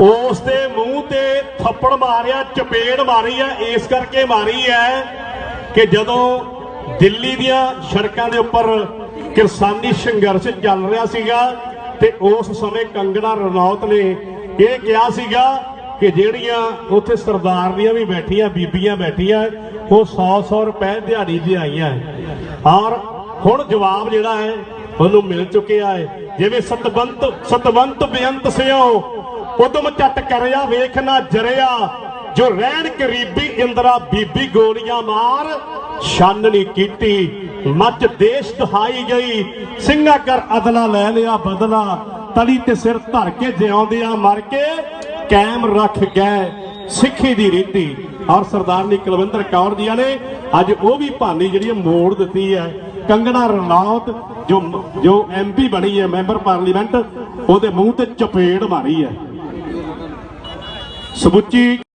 ਉਸ ਦੇ ਮੂੰਹ ਤੇ ਥੱਪੜ ਮਾਰਿਆ, ਚਪੇੜ ਮਾਰੀ ਆ, ਇਸ ਕਰਕੇ ਮਾਰੀ ਹੈ ਕਿ ਜਦੋਂ ਦਿੱਲੀ ਦੀਆਂ ਸੜਕਾਂ ਦੇ ਉੱਪਰ ਕਿਸਾਨੀ ਸੰਘਰਸ਼ ਚੱਲ ਰਿਹਾ ਸੀਗਾ ਤੇ ਉਸ ਸਮੇਂ ਕੰਗਣਾ ਰਣੌਤ ਨੇ ਇਹ ਕਿਹਾ ਸੀਗਾ ਕਿ ਜਿਹੜੀਆਂ ਉੱਥੇ ਸਰਦਾਰਨੀਆਂ ਵੀ ਬੈਠੀਆਂ, ਬੀਬੀਆਂ ਬੈਠੀਆਂ, ਉਹ 100-100 ਰੁਪਏ ਦਿਹਾੜੀ ਦੀ ਆਈਆਂ। ਔਰ ਹੁਣ ਜਵਾਬ ਜਿਹੜਾ ਹੈ, ਉਹਨੂੰ ਮਿਲ ਚੁੱਕਿਆ ਹੈ। ਜਿਵੇਂ ਸਤਵੰਤ ਸਤਵੰਤ ਬੇਅੰਤ ਸਿਓ, ਉਦਮ ਚੱਟ ਕਰਿਆ, ਵੇਖ ਨਾ ਜਰਿਆ, ਜੋ ਰਹਿਣ ਕਰੀਬੀ ਇੰਦਰਾ ਬੀਬੀ ਗੋਲੀਆਂ ਮਾਰ, ਛੰਨ ਕੀਤੀ ਮੱਚ ਦੇਸ਼ ਦਹਾਈ ਗਈ, ਸਿੰਘਾ ਕਰ ਅਦਲਾ ਲੈ ਲਿਆ ਬਦਲਾ, ਤਲੀ ਤੇ ਸਿਰ ਧਰ ਕੇ ਜਿਉਂਦਿਆਂ ਮਰ ਕੇ ਕਾਇਮ ਰੱਖ ਗਏ ਸਿੱਖੀ ਦੀ ਰੀਤੀ। ਔਰ ਸਰਦਾਰਨੀ ਕੁਲਵਿੰਦਰ ਕੌਰ ਜੀਆਂ ਨੇ ਅੱਜ ਉਹ ਵੀ ਭਾਨੀ ਜਿਹੜੀ ਹੈ ਮੋੜ ਦਿੱਤੀ ਹੈ। ਕੰਗਣਾ ਰਣੌਤ, ਜੋ ਜੋ ਐਮਪੀ ਬਣੀ ਹੈ, ਮੈਂਬਰ ਪਾਰਲੀਮੈਂਟ, ਉਹਦੇ ਮੂੰਹ ਤੇ ਚਪੇੜ ਮਾਰੀ ਹੈ। ਸਮੁੱਚੀ